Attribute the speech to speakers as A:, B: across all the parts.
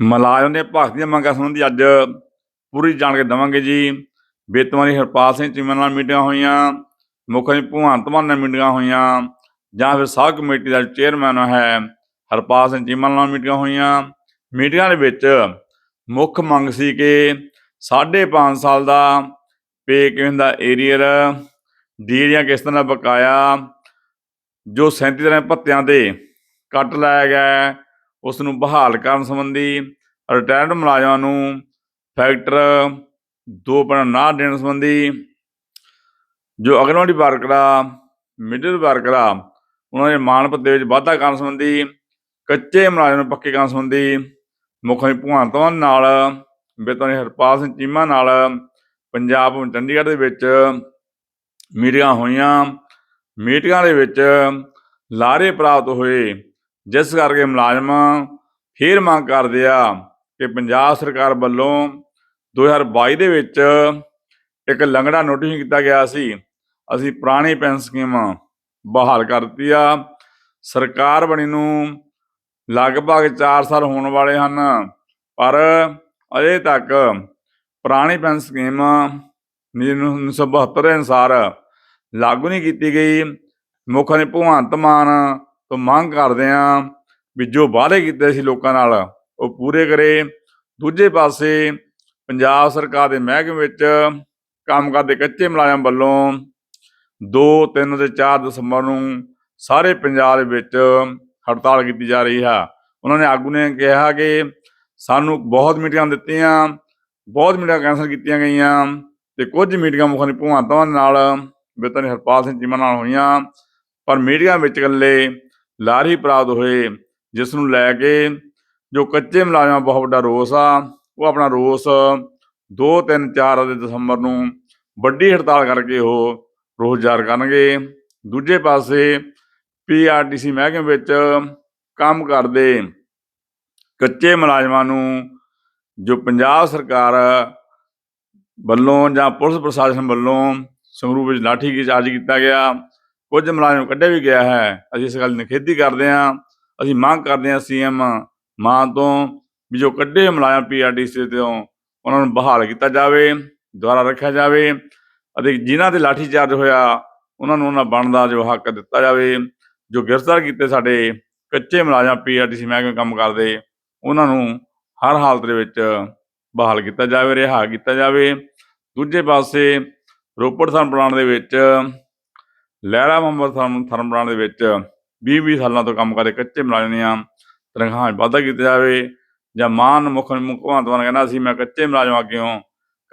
A: ਮੁਲਾਜ਼ਮ ਦੇ ਭਗਤ ਦੀਆਂ ਮੰਗਾਂ ਸੰਬੰਧੀ ਅੱਜ ਪੂਰੀ ਜਾਣਕਾਰੀ ਦੇਵਾਂਗੇ ਜੀ। ਬੇਤਵਾਨੀ ਹਰਪਾਲ ਸਿੰਘ ਚੀਮਾ ਨਾਲ ਮੀਟਿੰਗਾਂ ਹੋਈਆਂ, ਮੁੱਖ ਮੰਤਰੀ ਭਗਵੰਤ ਮਾਨ ਨਾਲ ਮੀਟਿੰਗਾਂ ਹੋਈਆਂ, ਜਾਂ ਫਿਰ ਸਾਹ ਕਮੇਟੀ ਦਾ ਚੇਅਰਮੈਨ ਹੈ ਹਰਪਾਲ ਸਿੰਘ ਚੀਮਾ ਨਾਲ ਮੀਟਿੰਗਾਂ ਹੋਈਆਂ। ਮੀਟਿੰਗਾਂ ਦੇ ਵਿੱਚ ਮੁੱਖ ਮੰਗ ਸੀ ਕਿ 5.5 ਸਾਲ ਦਾ ਪੇ ਕਿਵੇਂ ਦਾ ਏਰੀਅਰ ਡੀਰੀਆਂ ਕਿਸ ਤਰ੍ਹਾਂ ਬਕਾਇਆ, ਜੋ 37 ਤਰ੍ਹਾਂ ਭੱਤਿਆਂ ਦੇ ਕੱਟ ਲਾਇਆ ਗਿਆ ਉਸ ਨੂੰ ਬਹਾਲ ਕਰਨ ਸੰਬੰਧੀ ਰਿਟਾਇਰਡ ਮੁਲਾਜ਼ਮਾਂ ਨੂੰ ਫੈਕਟਰ 2.9 ਦੇਣ ਸੰਬੰਧੀ ਜੋ ਅਗਨਵਾੜੀ ਵਰਕਰਾ ਮਿਡਲ ਵਰਕਰਾ ਉਹਨਾਂ ਦੇ ਮਾਣ ਭੱਤੇ ਵਿੱਚ ਵਾਧਾ ਕਰਨ ਸੰਬੰਧੀ, ਕੱਚੇ ਮੁਲਾਜ਼ਮ ਨੂੰ ਪੱਕੇ ਕਰਨ ਸੰਬੰਧੀ ਮੁੱਖ ਮੰਤਰੀ ਭਗਵੰਤ ਮਾਨ ਨਾਲ ਬੇਤਨ ਹਰਪਾਲ ਸਿੰਘ ਚੀਮਾ ਨਾਲ ਪੰਜਾਬ ਚੰਡੀਗੜ੍ਹ ਦੇ ਵਿੱਚ ਮੀਟਿੰਗਾਂ ਹੋਈਆਂ। ਮੀਟਿੰਗਾਂ ਦੇ ਵਿੱਚ ਲਾਰੇ ਪ੍ਰਾਪਤ ਹੋਏ। ਜਿਸ ਕਰਕੇ ਮੁਲਾਜ਼ਮ ਫੇਰ ਮੰਗ ਕਰਦੇ ਆ ਕਿ ਪੰਜਾਬ ਸਰਕਾਰ ਵੱਲੋਂ 2022 ਦੇ ਵਿੱਚ ਇੱਕ ਲੰਗੜਾ ਨੋਟਿਸ ਕੀਤਾ ਗਿਆ ਸੀ। ਅਸੀਂ ਪੁਰਾਣੀ ਪੈਨਸ਼ਨ ਸਕੀਮ ਬਹਾਲ ਕਰ ਦਿੱਤੀ ਆ। ਸਰਕਾਰ ਬਣੀ ਨੂੰ ਲਗਭਗ 4 ਸਾਲ ਹੋਣ ਵਾਲੇ ਹਨ, ਪਰ ਅਜੇ ਤੱਕ ਪੁਰਾਣੀ ਪੈਨਸ਼ਨ ਸਕੀਮ 1972 ਦੇ ਅਨੁਸਾਰ ਲਾਗੂ ਨਹੀਂ ਕੀਤੀ ਗਈ। ਮੁੱਖ ਨੇ ਭਗਵੰਤ ਮਾਨ ਤੋਂ ਮੰਗ ਕਰਦੇ ਆ ਵੀ ਜੋ ਵਾਅਦੇ ਕੀਤੇ ਸੀ ਲੋਕਾਂ ਨਾਲ, ਉਹ ਪੂਰੇ ਕਰੇ। ਦੂਜੇ ਪਾਸੇ ਪੰਜਾਬ ਸਰਕਾਰ ਦੇ ਮਹਿਕਮੇ ਵਿੱਚ ਕੰਮ ਕਰਦੇ ਕੱਚੇ ਮੁਲਾਜ਼ਮ ਵੱਲੋਂ 2 3 ਤੇ 4 ਦਸੰਬਰ ਨੂੰ ਸਾਰੇ ਪੰਜਾਬ ਦੇ ਵਿੱਚ ਹੜਤਾਲ ਕੀਤੀ ਜਾ ਰਹੀ ਹੈ ਉਹਨਾਂ ਨੇ ਆਗੂ ਨੇ ਕਿਹਾ ਕਿ ਸਾਨੂੰ ਬਹੁਤ ਮੀਟਿੰਗਾਂ ਦਿੱਤੀਆਂ, ਬਹੁਤ ਮੀਟਿੰਗਾਂ ਕੈਂਸਲ ਕੀਤੀਆਂ ਗਈਆਂ ਤੇ ਕੁਝ ਮੀਟਿੰਗਾਂ ਮੁੱਖ ਨੇ ਭਗਵੰਤ ਮਾਨ ਨਾਲ ਬੇਤਨ ਹਰਪਾਲ ਸਿੰਘ ਚੀਮਾ ਨਾਲ ਹੋਈਆਂ। ਪਰ ਮੀਟਿੰਗਾਂ ਵਿੱਚ ਇਕੱਲੇ ਲਾਰੀ ਪ੍ਰਾਪਤ ਹੋਏ ਜਿਸ ਨੂੰ ਲੈ ਕੇ ਜੋ ਕੱਚੇ ਮੁਲਾਜ਼ਮਾਂ ਬਹੁਤ ਵੱਡਾ ਰੋਸ ਆ, ਉਹ ਆਪਣਾ ਰੋਸ 2 3 4 ਅਤੇ ਦਸੰਬਰ ਨੂੰ ਵੱਡੀ ਹੜਤਾਲ ਕਰਕੇ ਉਹ ਰੋਸ ਜਾਰ ਕਰਨਗੇ। ਦੂਜੇ ਪਾਸੇ ਪੀਆਰਟੀਸੀ ਮਹਿਕਮੇ ਵਿੱਚ ਕੰਮ ਕਰਦੇ ਕੱਚੇ ਮੁਲਾਜ਼ਮਾਂ ਨੂੰ ਜੋ ਪੰਜਾਬ ਸਰਕਾਰ ਵੱਲੋਂ ਜਾਂ ਪੁਲਿਸ ਪ੍ਰਸ਼ਾਸਨ ਵੱਲੋਂ ਸੰਗਰੂਰ ਵਿੱਚ ਲਾਠੀ ਕੀ ਚਾਰਜ ਕੀਤਾ ਗਿਆ ਕੁਝ ਮੁਲਾਜ਼ਮ ਕੱਢਿਆ ਵੀ ਗਿਆ ਹੈ। ਅਸੀਂ ਇਸ ਗੱਲ ਦੀ ਨਿਖੇਧੀ ਕਰਦੇ ਹਾਂ। ਅਸੀਂ ਮੰਗ ਕਰਦੇ ਹਾਂ ਸੀਐਮ ਮਾਨ ਤੋਂ ਵੀ ਜੋ ਕੱਢੇ ਮੁਲਾਜ਼ਮ ਪੀਆਰਡੀਸੀ ਤੋਂ, ਉਹਨਾਂ ਨੂੰ ਬਹਾਲ ਕੀਤਾ ਜਾਵੇ ਦੁਆਰਾ ਰੱਖਿਆ ਜਾਵੇ ਅਤੇ ਜਿਨ੍ਹਾਂ ਤੇ ਲਾਠੀ ਚਾਰਜ ਹੋਇਆ, ਉਹਨਾਂ ਨੂੰ ਉਹਨਾਂ ਬਣਦਾ ਜੋ ਹੱਕ ਦਿੱਤਾ ਜਾਵੇ, ਜੋ ਗ੍ਰਿਫਤਾਰ ਕੀਤੇ ਸਾਡੇ ਕੱਚੇ ਮੁਲਾਜ਼ਮ ਪੀਆਰਡੀਸੀ ਮਹਿਕਮੇ ਕੰਮ ਕਰਦੇ, ਉਹਨਾਂ ਨੂੰ ਹਰ ਹਾਲਤ ਦੇ ਵਿੱਚ ਬਹਾਲ ਕੀਤਾ ਜਾਵੇ, ਰਿਹਾ ਕੀਤਾ ਜਾਵੇ। ਦੂਜੇ ਪਾਸੇ ਰੋਪੜ ਥਰਮ ਪਲਾਂਟ ਦੇ ਵਿੱਚ ਲਹਿਰਾ ਮੁਹੰਮਦ ਥਰਮ ਥਰਮ ਪਲਾਂਟ ਦੇ ਵਿੱਚ 20-20 ਸਾਲਾਂ ਤੋਂ ਕੰਮ ਕਰਦੇ ਕੱਚੇ ਮੁਲਾਜ਼ਮ ਦੀਆਂ ਤਨਖਾਹਾਂ 'ਚ ਵਾਧਾ ਕੀਤਾ ਜਾਵੇ ਜਾਂ ਮਾਨ ਮੁੱਖ ਮੁੱਖ ਭਗਵੰਤ ਮਾਨ ਕਹਿੰਦਾ ਸੀ, ਮੈਂ ਕੱਚੇ ਮੁਲਾਜ਼ਮ ਅੱਗੇ ਅੱਗੇੋਂ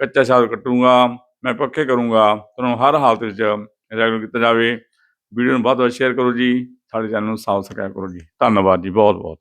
A: ਕੱਚਾ ਸ਼ਾਸਕ ਕੱਟੂੰਗਾ, ਮੈਂ ਪੱਕੇ ਕਰੂੰਗਾ ਤੁਹਾਨੂੰ ਹਰ ਹਾਲਤ ਵਿੱਚ ਰੈਗੂਲਰ ਕੀਤਾ ਜਾਵੇ। ਵੀਡੀਓ ਨੂੰ ਵੱਧ ਤੋਂ ਵੱਧ ਸ਼ੇਅਰ ਕਰੋ ਜੀ, ਸਾਡੇ ਚੈਨਲ ਨੂੰ ਸਬਸਕ੍ਰਾਈਬ ਕਰੋ ਜੀ। ਧੰਨਵਾਦ ਜੀ ਬਹੁਤ ਬਹੁਤ